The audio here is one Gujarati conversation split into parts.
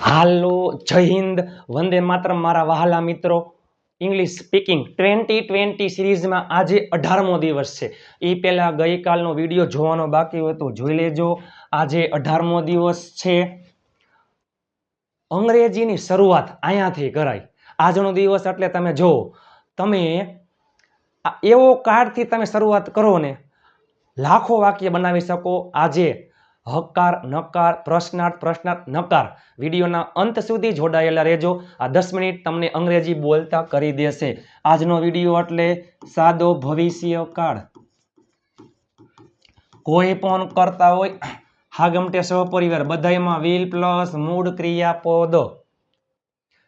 હાલો, જય હિન્દ. વંદે માત્ર મારા વહાલા મિત્રો. ઇંગ્લિશ સ્પીકિંગ ટ્વેન્ટી ટ્વેન્ટી સિરીઝમાં આજે અઢારમો દિવસ છે. એ પહેલાં ગઈકાલનો વીડિયો જોવાનો બાકી હોય તો જોઈ લેજો. આજે અઢારમો દિવસ છે. અંગ્રેજીની શરૂઆત અહીંયાથી કરાય આજનો દિવસ એટલે તમે જુઓ તમે એવો કાર્ડથી તમે શરૂઆત કરો ને, લાખો વાક્ય બનાવી શકો. આજે હકાર, નકાર, પ્રશ્નાર્થ પ્રશ્નાર્થ, નકાર. વિડીયોના અંત સુધી જોડાયેલા રહેજો. આ દસ મિનિટ તમને અંગ્રેજી બોલતા કરી દેશે. આજનો વીડિયો એટલે સાદો ભવિષ્ય કાળ. કોઈ પણ કરતા હોય હાગમટે સહપરિવાર, બધાયમાં વિલ પ્લસ મૂળ ક્રિયાપદ.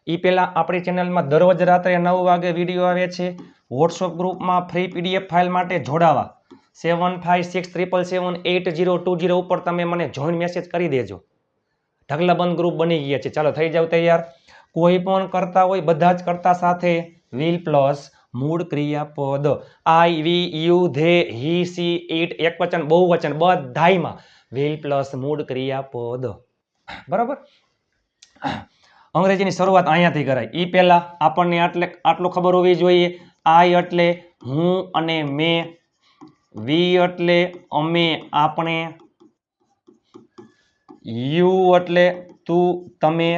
એ પહેલાં આપણી ચેનલમાં દરરોજ રાત્રે નવ વાગે વીડિયો આવે છે. વોટ્સઅપ ગ્રુપમાં ફ્રી પીડીએફ ફાઇલ માટે જોડાવા. Seven five six triple seven eight zero two zero ઉપર તમે મને જોઈન મેસેજ કરી દેજો. ઢગલાબંધ ગ્રુપ બની ગયા છે. ચાલો, થઈ જાવ તૈયાર. કોઈ પણ કરતા હોય, બધા જ કરતા સાથે વિલ પ્લસ મૂળ ક્રિયાપદ. I we you they he she it બહુ વચન બધાયમાં વિલ પ્લસ મૂળ ક્રિયાપદ. બરાબર? અંગ્રેજીની શરૂઆત અહીંયાથી કરાય. એ પહેલાં આપણને આટલે, આટલું ખબર હોવી જોઈએ. આઈ એટલે હું અને મેં. વી એટલે અમે આપણે, યુ એટલે તું, તમે.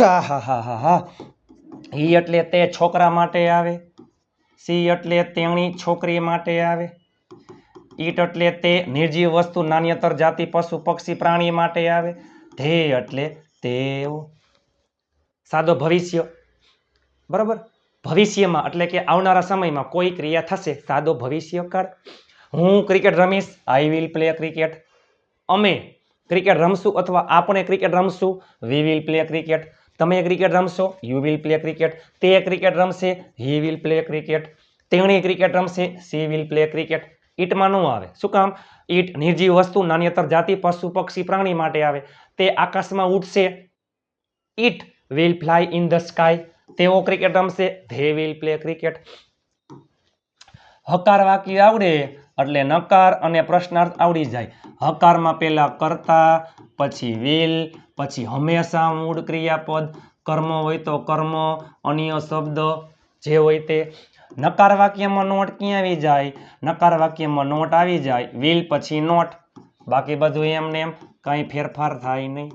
હા હા ઈ એટલે તે છોકરા માટે આવે, સી એટલે તેણી છોકરી માટે આવે. ઈટ એટલે તે નિર્જીવ વસ્તુ નાન્યતર જાતિ, પશુ, પક્ષી, પ્રાણી માટે આવે. ધ્યેય એટલે તેઓ. સાદો ભવિષ્ય. બરાબર? ભવિષ્યમાં, એટલે કે આવનારા સમયમાં કોઈ ક્રિયા થશે, સાદો ભવિષ્ય કાળ હું ક્રિકેટ રમીશ આઈ વિલ પ્લે ક્રિકેટ અમે ક્રિકેટ રમશું અથવા આપણે ક્રિકેટ રમશું વી વિલ પ્લે ક્રિકેટ તમે ક્રિકેટ રમશો યુ વિલ પ્લે ક્રિકેટ તે ક્રિકેટ રમશે હી વિલ પ્લે ક્રિકેટ તેણી ક્રિકેટ રમશે સી વિલ પ્લે ક્રિકેટ ઈટમાં ન આવે. શું કામ? ઈટ નિર્જીવ વસ્તુ, નાન્યતર જાતિ, પશુ, પક્ષી, પ્રાણી માટે આવે. તે આકાશમાં ઉડશે. It will fly in the sky તેઓ ક્રિકેટ રમશે ધે વિલ પ્લે ક્રિકેટ હકાર વાક્ય આવડે એટલે નકાર અને પ્રશ્નાર્થ આવડી જાય. હકારમાં પહેલા કરતા, પછી વિલ પછી હંમેશા મૂળ ક્રિયાપદ, કર્મ હોય તો કર્મ, અન્ય શબ્દ જે હોય તે. નકાર વાક્યમાં નોટ ક્યાં આવી જાય? નકાર વાક્યમાં નોટ આવી જાય. વિલ પછી નોટ. બાકી બધું એમને એમ, કંઈ ફેરફાર થાય નહીં.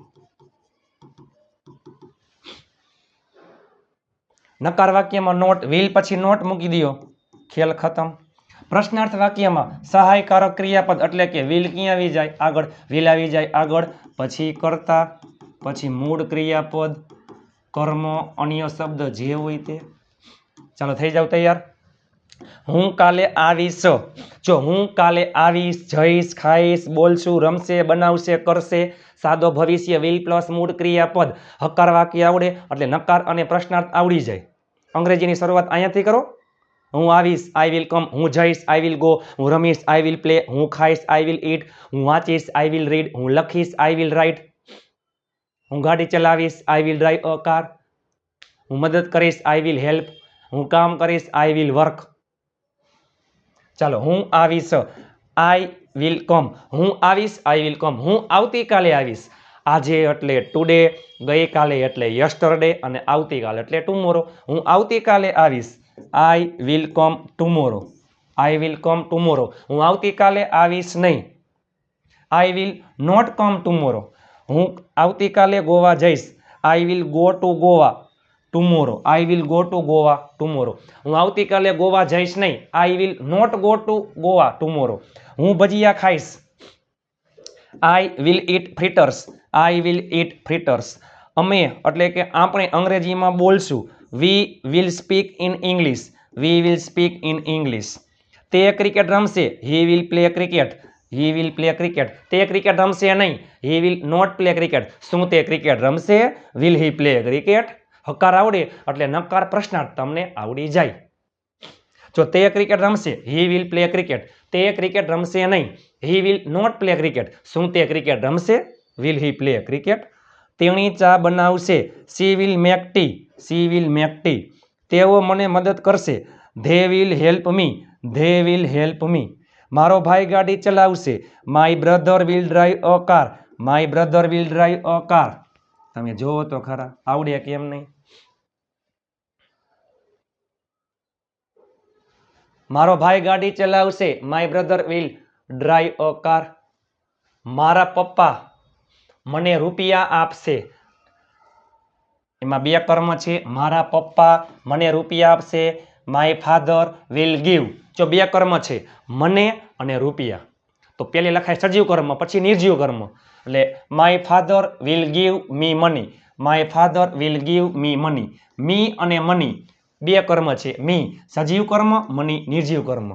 નકાર વાક્યમાં નોટ, વિલ પછી નોટ મૂકી દો ખેલ ખતમ. પ્રશ્નાર્થ વાક્યમાં સહાયકારક ક્રિયાપદ એટલે કે વિલ ક્યાં આવી જાય? આગળ. વિલ આવી જાય આગળ, પછી કરતા, પછી મૂળ ક્રિયાપદ, કર્મ, અન્ય શબ્દ જે હોય તે. ચાલો, થઈ જાવ તૈયાર? હું કાલે આવીશ. જો હું કાલે આવીશ, જઈશ, ખાઈશ, બોલશું, રમશે, બનાવશે, કરશે, સાદો ભવિષ્ય વિલ પ્લસ મૂળ ક્રિયાપદ. હકાર વાક્ય આવડે એટલે નકાર અને પ્રશ્નાર્થ આવડી જાય. અંગ્રેજીની શરૂઆત અહીંયાથી કરો. હું આવીશ આઈ વિલ કમ હું જઈશ આઈ વિલ ગો હું રમીશ આઈ વિલ પ્લે હું ખાઈશ આઈ વિલ ઈટ હું વાંચીશ આઈ વિલ રીડ હું લખીશ આઈ વિલ રાઇટ હું ગાડી ચલાવીશ I will drive a car હું મદદ કરીશ આઈ વિલ હેલ્પ હું કામ કરીશ આઈ વિલ વર્ક ચાલો, હું આવીશ આઈ વિલ કમ હું આવીશ આઈ વિલ કમ હું આવતીકાલે આવીશ. આજે એટલે ટુડે ગઈકાલે એટલે યસ્ટરડે અને આવતીકાલે એટલે ટુમોરો હું આવતીકાલે આવીશ. I will come tomorrow I will come tomorrow હું આવતીકાલે આવીશ નહીં. I will not come tomorrow હું આવતીકાલે ગોવા જઈશ. I will go to Goa tomorrow I will go to Goa tomorrow હું આવતીકાલે ગોવા જઈશ નહીં. I will not go to Goa tomorrow હું ભજીયા ખાઈશ. I will eat fritters I will eat fritters અમે, એટલે કે આપણે અંગ્રેજીમાં બોલશું we will speak in English we will speak in English તે ક્રિકેટ રમશે. He will play cricket he will play cricket તે ક્રિકેટ રમશે નહીં. He will not play cricket શું તે ક્રિકેટ રમશે? વિલ હી પ્લે ક્રિકેટ હકાર આવડે એટલે નકાર પ્રશ્નાર્થ તમને આવડી જાય. જો તે ક્રિકેટ રમશે હી વિલ પ્લે ક્રિકેટ તે ક્રિકેટ રમશે નહીં he will not play cricket શું તે ક્રિકેટ રમશે? વિલ હી પ્લે ક્રિકેટ તેણી ચા બનાવશે she will make tea she will make tea તેઓ મને મદદ કરશે they will help me they will help me મારો ભાઈ ગાડી ચલાવશે my brother will drive a car my brother will drive a car તમે જોવો તો ખરા, આવડે કેમ નહીં? મારો ભાઈ ગાડી ચલાવશે my brother will drive a car મારા પપ્પા મને રૂપિયા આપશે. એમાં બે કર્મ છે. મારા પપ્પા મને રૂપિયા આપશે માય ફાધર વિલ ગીવ જો બે કર્મ છે, મને અને રૂપિયા. તો પહેલી લખાય સજીવ કર્મ, પછી નિર્જીવ કર્મ. એટલે my father will give me money my father will give me money me અને મની બે કર્મ છે. મી, સજીવ કર્મ, મની, નિર્જીવ કર્મ.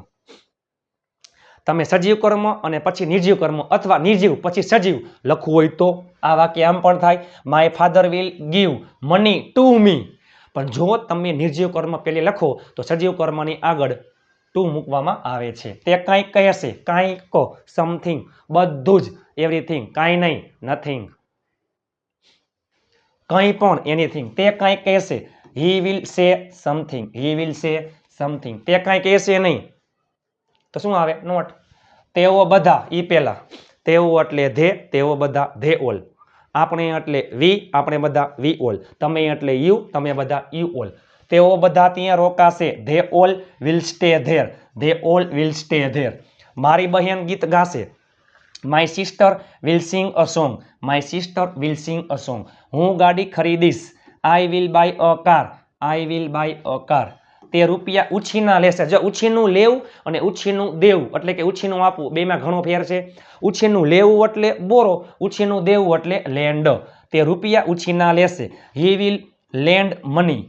તમે સજીવ કર્મ અને પછી નિર્જીવ કર્મ અથવા નિર્જીવ પછી સજીવ લખવું હોય તો આ વાક્ય આમ પણ થાય. My father will give money to me પણ જો તમે નિર્જીવ કર્મ પહેલી લખો, તો સજીવ કર્મની આગળ ટુ મૂકવામાં આવે છે. તે કાંઈક કહેશે કાંઈક સમથિંગ બધું જ એવરીથિંગ કાંઈ નહીં નથિંગ કંઈ પણ એનીથિંગ તે કંઈક કહેશે he will say something he will say something તે કાંઈ કહેશે નહીં. તો શું આવે? નોટ. તેઓ બધા, ઈ પહેલાં. તેઓ એટલે ધે, તેઓ બધા ધે ઓલ. આપણે એટલે વી, આપણે બધા વી ઓલ. તમે એટલે યુ, તમે બધા યુ ઓલ. તેઓ બધા ત્યાં રોકાશે. They all will stay there. They all will stay there. મારી બહેન ગીત ગાશે. My sister will sing a song my sister will sing a song હું ગાડી ખરીદીશ. I will buy a car I will buy a car તે રૂપિયા ઉછીના લેશે. જો ઉછીનું લેવું અને ઉછીનું દેવું, એટલે કે ઉછીનું આપવું, બેમાં ઘણો ફેર છે. ઉછીનું લેવું એટલે બોરો, ઉછીનું દેવું એટલે લેન્ડ તે રૂપિયા ઉછીના લેશે. He will lend money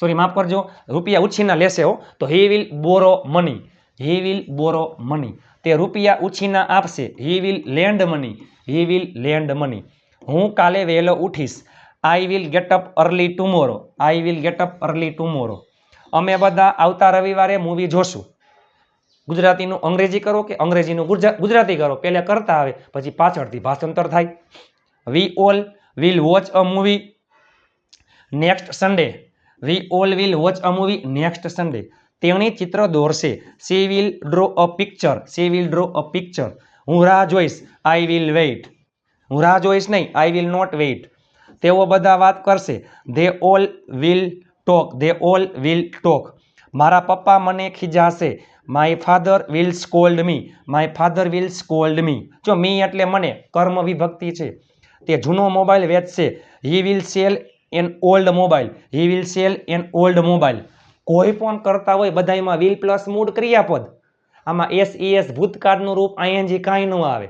sorry માફ કરજો. રૂપિયા ઉછીના લેશે હો, તો he will borrow money he will borrow money તે રૂપિયા ઉછીના આપશે. He will lend money he will lend money હું કાલે વહેલો ઉઠીશ. I will get up early tomorrow I will get up early tomorrow અમે બધા આવતા રવિવારે મૂવી જોશું. ગુજરાતીનું અંગ્રેજી કરો કે અંગ્રેજીનું ગુજરા- ગુજરાતી કરો? પહેલાં કરતા આવે, પછી પાછળથી ભાષાંતર થાય. We all will watch a movie next Sunday we all will watch a movie next Sunday તેણી ચિત્ર દોરશે. She will draw a picture she will draw a picture હું રાહ જોઈશ. આઈ વિલ વેઇટ હું રાહ જોઈશ નહીં. આઈ વિલ નોટ વેઇટ તેઓ બધા વાત કરશે. They all will talk they all will talk મારા પપ્પા મને ખીજાશે. My father will scold me my father will scold me જો મી એટલે મને, કર્મ વિભક્તિ છે. તે જૂનો mobile વેચશે. He will sell an old mobile he will sell an old mobile કોઈ પણ કરતા હોય બધાયમાં વિલ પ્લસ મૂળ ક્રિયાપદ. આમાં એસ ઈ એસ ભૂતકાળનું રૂપ આઈએનજી કાંઈ ન આવે.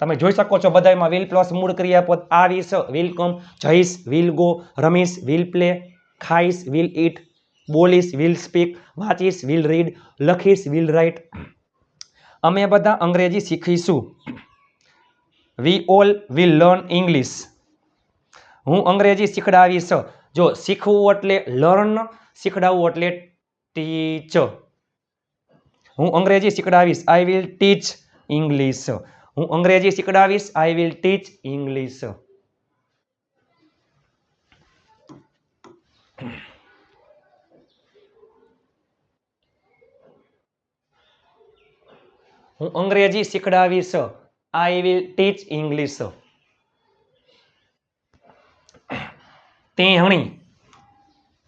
તમે જોઈ શકો છો બધાયમાં વિલ પ્લસ મૂળ ક્રિયાપદ આવીશ વિલ કમ જઈશ વિલ ગો રમીશ વિલ પ્લે ખાઈશ વિલ ઇટ બોલીશ વિલ સ્પીક વાંચીશ વિલ રીડ લખીશ વિલ રાઇટ અમે બધા અંગ્રેજી શીખીશું. We all will learn English હું અંગ્રેજી શીખડાવીશ. જો શીખવું એટલે લર્ન શીખડાવવું એટલે ટીચ હું અંગ્રેજી શીખડાવીશ. આઈ વિલ ટીચ ઇંગ્લિશ હું અંગ્રેજી શીખડાવીશ આઈ વિલ ટીચ ઇંગ્લિશ હું અંગ્રેજી શીખડાવીશ આઈ વિલ ટીચ ઇંગ્લિશ તેણી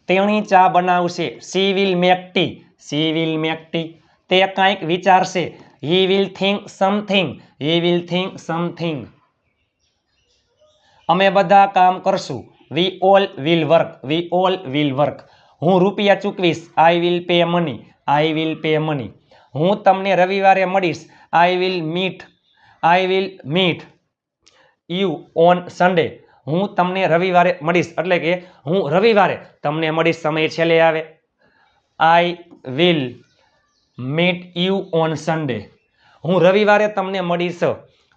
તેણી ચા બનાવશે. She will make tea she will make tea તે કાંઈક વિચારશે. He will think something he will think something અમે બધા કામ કરશું. We all will work we all will work હું રૂપિયા ચૂકવીશ. I will pay money I will pay money હું તમને રવિવારે મળીશ. I will meet I will meet you on Sunday હું તમને રવિવારે મળીશ. એટલે કે હું રવિવારે તમને મળીશ. સમય છેલ્લે આવે. I will meet you on Sunday હું રવિવારે તમને મળીશ.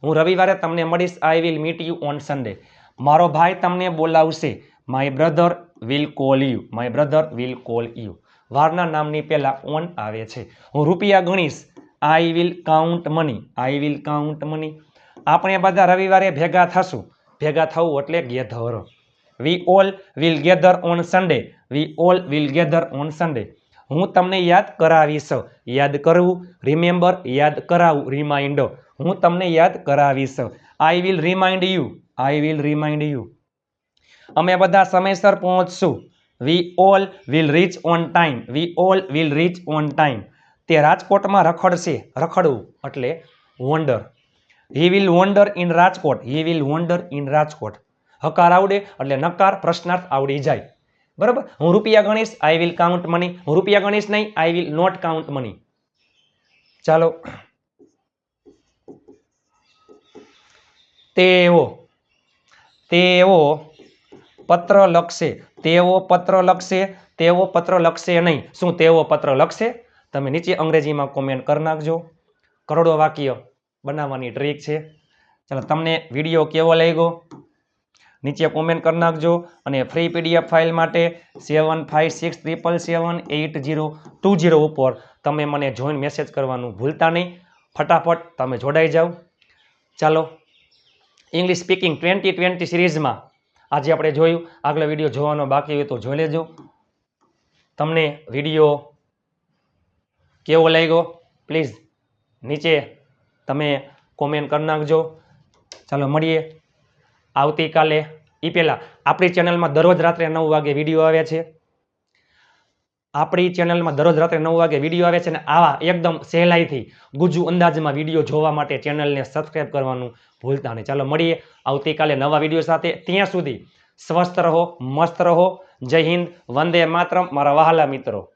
હું રવિવારે તમને મળીશ. I will meet you on Sunday મારો ભાઈ તમને બોલાવશે. My brother will call you my brother will call you વારના નામની પહેલાં ઓન આવે છે. હું રૂપિયા ગણીશ. I will count money I will count money આપણે બધા રવિવારે ભેગા થશું. ભેગા થવું એટલે gather we all will gather on Sunday we all will gather on Sunday હું તમને યાદ કરાવીશ. યાદ કરવું રિમેમ્બર યાદ કરાવું. રિમાઇન્ડ હું તમને યાદ કરાવીશ. I will remind you I will remind you અમે બધા સમયસર પહોંચશું. We all will reach on time we all will reach on time તે રાજકોટમાં રખડશે. રખડવું એટલે wander he will wander in Rajkot. He will wander in Rajkot. હકાર આવડે એટલે નકાર પ્રશ્નાર્થ આવડી જાય. બરાબર? હું રૂપિયા ગણીશ આઈ વિલ કાઉન્ટ મની હું રૂપિયા ગણીશ નહીં I will not count money ચાલો. તેઓ તેઓ પત્ર લખશે. તેઓ પત્ર લખશે, તેઓ પત્ર લખશે નહીં. શું તેઓ પત્ર લખશે? તમે નીચે અંગ્રેજીમાં કોમેન્ટ કરી નાખજો. કરોડો વાક્ય બનાવવાની ટ્રીક છે. ચાલો, તમને વીડિયો કેવો લાગ્યો? નીચે કોમેન્ટ કરી નાખજો અને ફ્રી પીડીએફ ફાઇલ માટે seven five six triple seven eight zero two zero ઉપર તમે મને જોઈન મેસેજ કરવાનું ભૂલતા નહીં. ફટાફટ તમે જોડાઈ જાઓ. ચાલો ઇંગ્લિશ સ્પીકિંગ ટ્વેન્ટી ટ્વેન્ટી સિરીઝમાં આજે આપણે જોયું. આગલો વીડિયો જોવાનો બાકી હોય તો જોઈ લેજો. તમને વીડિયો કેવો લાગ્યો? પ્લીઝ નીચે તમે કોમેન્ટ કરી નાખજો. ચાલો, મળીએ. આવતીકાલે એ પહેલાં આપણી ચેનલમાં દરરોજ રાત્રે નવ વાગે વીડિયો આવે છે. આપણી ચેનલમાં દરરોજ રાત્રે નવ વાગે વીડિયો આવે છે અને આવા એકદમ સહેલાઈથી ગુજુ અંદાજમાં વીડિયો જોવા માટે ચેનલને સબસ્ક્રાઈબ કરવાનું ભૂલતા નહીં. ચાલો મળીએ આવતીકાલે નવા વીડિયો સાથે. ત્યાં સુધી સ્વસ્થ રહો, મસ્ત રહો. જય હિન્દ, વંદે માતરમ. મારા વહાલા મિત્રો.